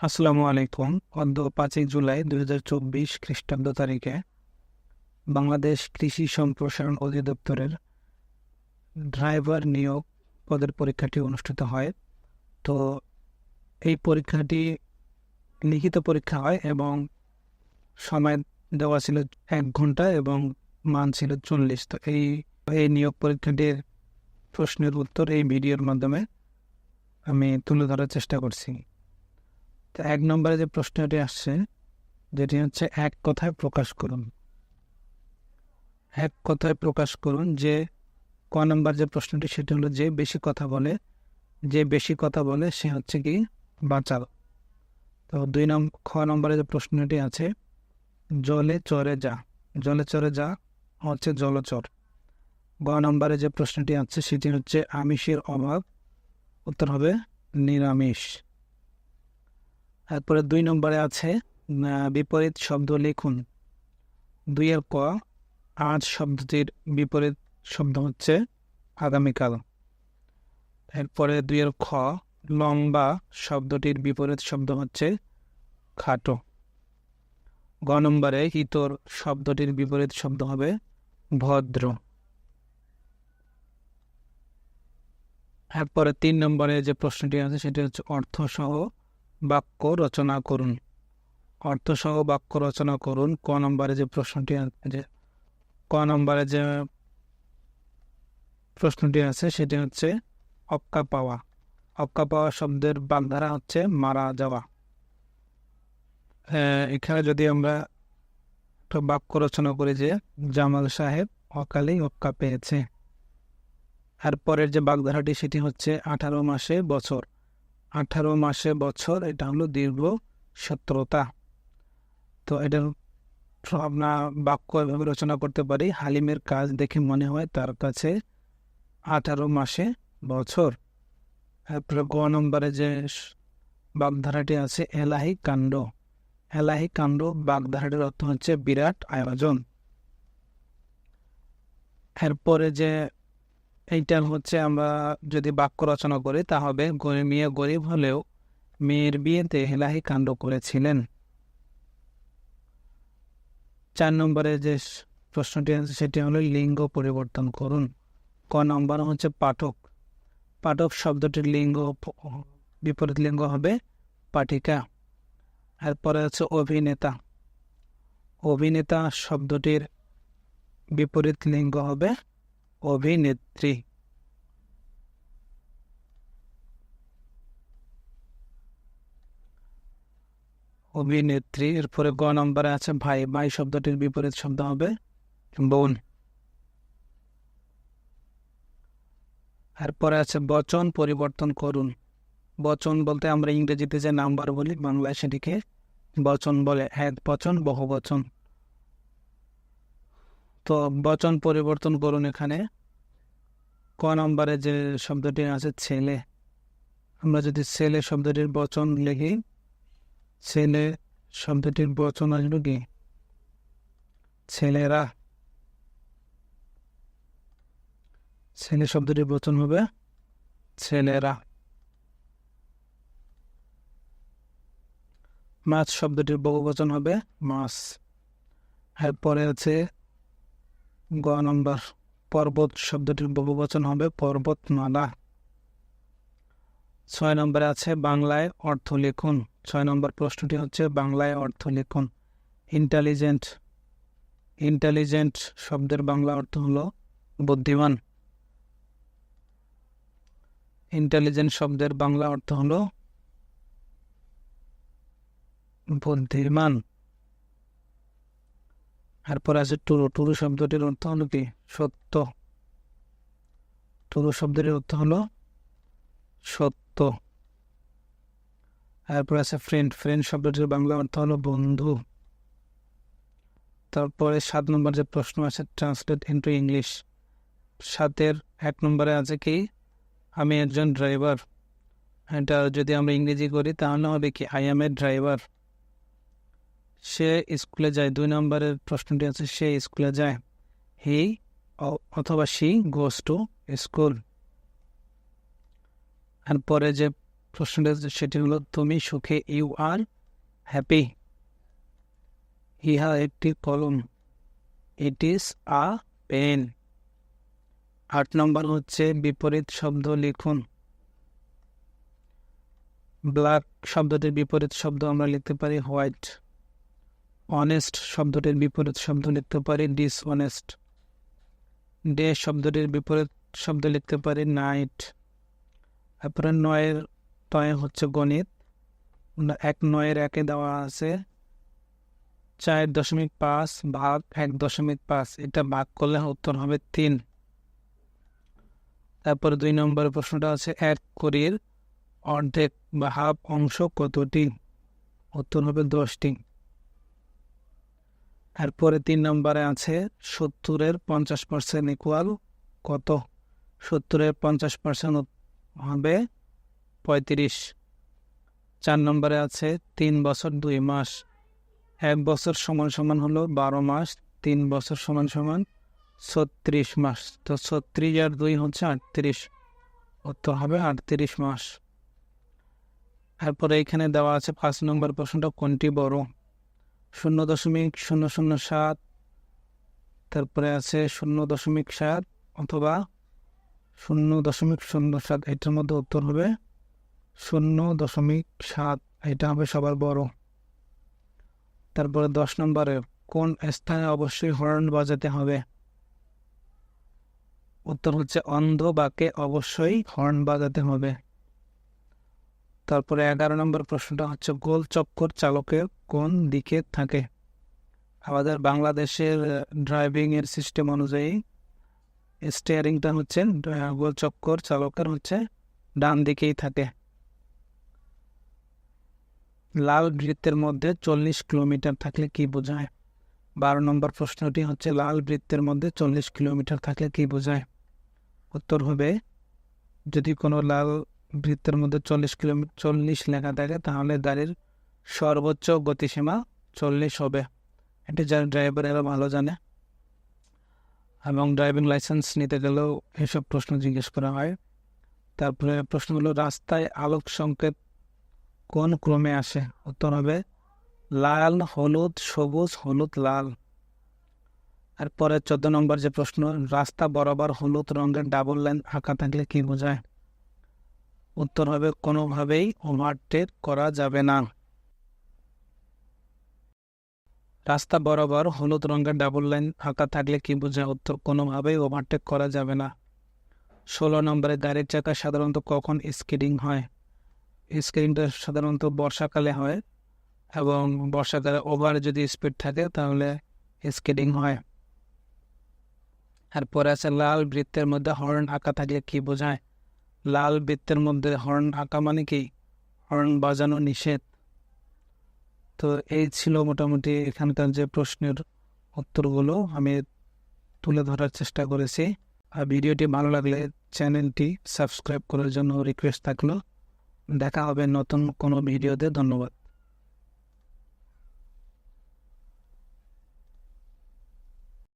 আসসালামু আলাইকুম। অদ্য পাঁচই জুলাই দুই হাজার চব্বিশ খ্রিস্টাব্দ তারিখে বাংলাদেশ কৃষি সম্প্রসারণ অধিদপ্তরের ড্রাইভার নিয়োগ পদের পরীক্ষাটি অনুষ্ঠিত হয়। তো এই পরীক্ষাটি লিখিত পরীক্ষা হয় এবং সময় দেওয়া ছিল এক ঘণ্টা এবং মান ছিল চল্লিশ। তো এই এই নিয়োগ পরীক্ষাটির প্রশ্নের উত্তর এই ভিডিওর মাধ্যমে আমি তুলে ধরার চেষ্টা করছি। তো এক নম্বরে যে প্রশ্নটি আসছে, যেটি হচ্ছে এক কথায় প্রকাশ করুন। এক কথায় প্রকাশ করুন যে ক নম্বর যে প্রশ্নটি, সেটি হলো যে বেশি কথা বলে, যে বেশি কথা বলে সে হচ্ছে কি বাঁচাল। তো দুই নম্বর খ নম্বরে যে প্রশ্নটি আছে, জলে চরে যা, জলে চরে যা হচ্ছে জলচর। গ নম্বরে যে প্রশ্নটি আছে, সেটি হচ্ছে আমিষের অভাব, উত্তর হবে নিরামিষ। তারপরে দুই নম্বরে আছে বিপরীত শব্দ লিখুন। দুইয়ের ক, আজ শব্দটির বিপরীত শব্দ হচ্ছে আগামীকাল। এরপরে দুইয়ের খ, লম্বা শব্দটির বিপরীত শব্দ হচ্ছে খাটো। গ নম্বরে ইতর শব্দটির বিপরীত শব্দ হবে ভদ্র। এরপরে তিন নম্বরে যে প্রশ্নটি আছে সেটি হচ্ছে অর্থসহ। বাক্য রচনা করুন। অর্থসহ বাক্য রচনা করুন। ক নম্বরে যে প্রশ্নটি আছে যে ক নম্বরে যে প্রশ্নটি আছে সেটি হচ্ছে অক্কা পাওয়া। অক্কা পাওয়া শব্দের বাগধারা হচ্ছে মারা যাওয়া। হ্যাঁ, এখানে যদি আমরা একটা বাক্য রচনা করি যে জামাল সাহেব অকালেই অক্কা পেয়েছে। আর পরের যে বাগধারাটি সেটি হচ্ছে আঠারো মাসে বছর। আঠারো মাসে বছর, এটা হলো দীর্ঘ সত্রতা তো এটার আমরা বাক্য এভাবে রচনা করতে পারি। হালিমের কাজ দেখে মনে হয় তার কাছে আঠারো মাসে বছর। তারপরে গ নম্বরে যে বাগধারাটি আছে, এলাহি কাণ্ড। এলাহি কাণ্ড, বাগধারাটির অর্থ হচ্ছে বিরাট আয়োজন। এরপরে যে এইটার হচ্ছে আমরা যদি বাক্য রচনা করি তা হবে মেয়ে গরিব হলেও মেয়ের বিয়েতে হেলাহি কাণ্ড করেছিলেন। চার নম্বরে যে প্রশ্নটি আছে, সেটি হলো লিঙ্গ পরিবর্তন করুন। ক নম্বর হচ্ছে পাঠক। পাঠক শব্দটির লিঙ্গ বিপরীত লিঙ্গ হবে পাঠিকা। এরপরে হচ্ছে অভিনেতা। অভিনেতা শব্দটির বিপরীত লিঙ্গ হবে অভিনেত্রী। অভিনেত্রী, এরপরে গ নম্বরে আছে ভাই। ভাই শব্দটির বিপরীত শব্দ হবে বোন। এরপরে আছে বচন, পরিবর্তন করুন। বচন বলতে আমরা ইংরেজিতে যে নাম্বার বলি, বাংলায় সেটিকে বচন বলে। এক বচন বহু বচন তো বচন পরিবর্তন করুন এখানে। ক নম্বরে যে শব্দটি আছে, ছেলে। আমরা যদি ছেলে শব্দটির বচন লিখি, ছেলে শব্দটির বচন আসবে কি? ছেলেরা। ছেলে শব্দটির বচন হবে ছেলেরা। মাছ শব্দটির বহুবচন হবে মাছ। এরপরে আছে গ নম্বর পর্বত শব্দটির বহুবচন হবে পর্বতমালা। ছয় নম্বরে আছে বাংলায় অর্থ লিখুন। ছয় নম্বর প্রশ্নটি হচ্ছে বাংলায় অর্থ লিখুন। ইন্টেলিজেন্ট। ইন্টেলিজেন্ট শব্দের বাংলা অর্থ হলো বুদ্ধিমান। ইন্টেলিজেন্ট শব্দের বাংলা অর্থ হলো বুদ্ধিমান। এরপর আছে টুরু টুরু শব্দটির অর্থ হলো কি? সত্য। টুরু শব্দটির অর্থ হলো সত্য। এরপর আছে ফ্রেন্ড ফ্রেন্ড শব্দটির বাংলা অর্থ হলো বন্ধু। তারপরে সাত নম্বর যে প্রশ্ন আছে ট্রান্সলেট ইন্টু ইংলিশ সাতের এক নম্বরে আছে কি? আমি একজন ড্রাইভার এটা যদি আমরা ইংরেজি করি, তাহলে হবে কি? আই এম এ ড্রাইভার সে স্কুলে যায়, দুই নম্বরের প্রশ্নটি আছে, সে স্কুলে যায়। হি অথবা সি গোস টু স্কুল। আর পরে যে প্রশ্নটি আছে, সেটি হলো, তুমি সুখে, ইউ আর হ্যাপি? ইহা একটি কলম। It is a pen. আট নম্বর হচ্ছে, বিপরীত শব্দ লিখুন। ব্ল্যাক শব্দটির বিপরীত শব্দ আমরা লিখতে পারি, হোয়াইট। অনেস্ট শব্দটির বিপরীত শব্দ লিখতে পারি ডিসঅনেস্ট ডে শব্দটির বিপরীত শব্দ লিখতে পারি নাইট তারপরে নয়ের তয় হচ্ছে গণিত। এক নয়ের একে দেওয়া আছে। চার দশমিক পাঁচ ভাগ এক দশমিক পাঁচ, এটা ভাগ করলে উত্তর হবে তিন। তারপরে দুই নম্বরের প্রশ্নটা আছে, এক কোড়ির অর্ধেক বা হাফ অংশ কতটি? উত্তর হবে দশটি। এরপরে তিন নম্বরে আছে সত্তরের পঞ্চাশ পার্সেন্ট ইকুয়াল কত? সত্তরের পঞ্চাশ পার্সেন্ট হবে পঁয়ত্রিশ। চার নম্বরে আছে তিন বছর দুই মাস। এক বছর সমান সমান হলো বারো মাস, তিন বছর সমান সমান ছত্রিশ মাস। তো ছত্রিশ আর দুই হচ্ছে আটত্রিশ উত্তর হবে আটত্রিশ মাস। তারপরে এখানে দেওয়া আছে পাঁচ নম্বর প্রশ্নটা কোনটি বড়? শূন্য দশমিক শূন্য শূন্য সাত, তারপরে আছে শূন্য দশমিক সাত অথবা শূন্য দশমিক শূন্য সাত, এটার মধ্যে উত্তর হবে শূন্য দশমিক সাত, এটা হবে সবার বড়। তারপরে দশ নম্বরে, কোন স্থানে অবশ্যই হর্ন বাজাতে হবে? উত্তর হচ্ছে অন্ধ বাকে অবশ্যই হর্ন বাজাতে হবে। তারপরে এগারো নম্বর প্রশ্নটা হচ্ছে, গোল চক্কর চালকের কোন দিকে থাকে? আমাদের বাংলাদেশের ড্রাইভিং এর সিস্টেম অনুযায়ী স্টিয়ারিংটা হচ্ছে গোল চক্কর চালকের হচ্ছে ডান দিকেই থাকে। লাল বৃত্তের মধ্যে চল্লিশ কিলোমিটার থাকলে কি বোঝায়? বারো নম্বর প্রশ্নটি হচ্ছে, লাল বৃত্তের মধ্যে চল্লিশ কিলোমিটার থাকলে কি বোঝায়? উত্তর হবে, যদি কোনো লাল বৃত্তের মধ্যে চল্লিশ কিলোমিটার চল্লিশ লেখা থাকে, তাহলে গাড়ির সর্বোচ্চ গতিসীমা চল্লিশ হবে। এটি যারা ড্রাইভার এরা ভালো জানে। এবং ড্রাইভিং লাইসেন্স নিতে গেলেও এসব প্রশ্ন জিজ্ঞেস করা হয়। তারপরে প্রশ্ন হলো, রাস্তায় আলোক সংকেত কোন ক্রমে আসে? উত্তর হবে, লাল, হলুদ, সবুজ, হলুদ, লাল। আর পরে চোদ্দ নম্বর যে প্রশ্ন, রাস্তা বরাবর হলুদ রঙের ডাবল লাইন আঁকা থাকলে কি বোঝায়? উত্তর হবে, কোনোভাবেই ওভারটেক করা যাবে না। রাস্তা বরাবর হলুদ রঙের ডাবল লাইন আঁকা থাকলে কি বোঝায় উত্তর, কোনোভাবেই ওভারটেক করা যাবে না। ষোলো নম্বরে গাড়ির চাকা সাধারণত কখন স্কিডিং হয়? স্কিডিংটা সাধারণত বর্ষাকালে হয় এবং বর্ষাকালে ওভার যদি স্পিড থাকে তাহলে স্কেটিং হয়। আর পরে আছে লাল বৃত্তের মধ্যে হর্ন আঁকা থাকলে কি বোঝায়? লাল বৃত্তের মধ্যে হর্ন আঁকা মানে কি? হর্ন বাজানো নিষেধ। তো এই ছিল মোটামুটি এখানকার যে প্রশ্নের উত্তরগুলো, আমি তুলে ধরার চেষ্টা করেছি। আর ভিডিওটি ভালো লাগলে চ্যানেলটি সাবস্ক্রাইব করার জন্য রিকোয়েস্ট থাকল। দেখা হবে নতুন কোনো ভিডিওতে, ধন্যবাদ।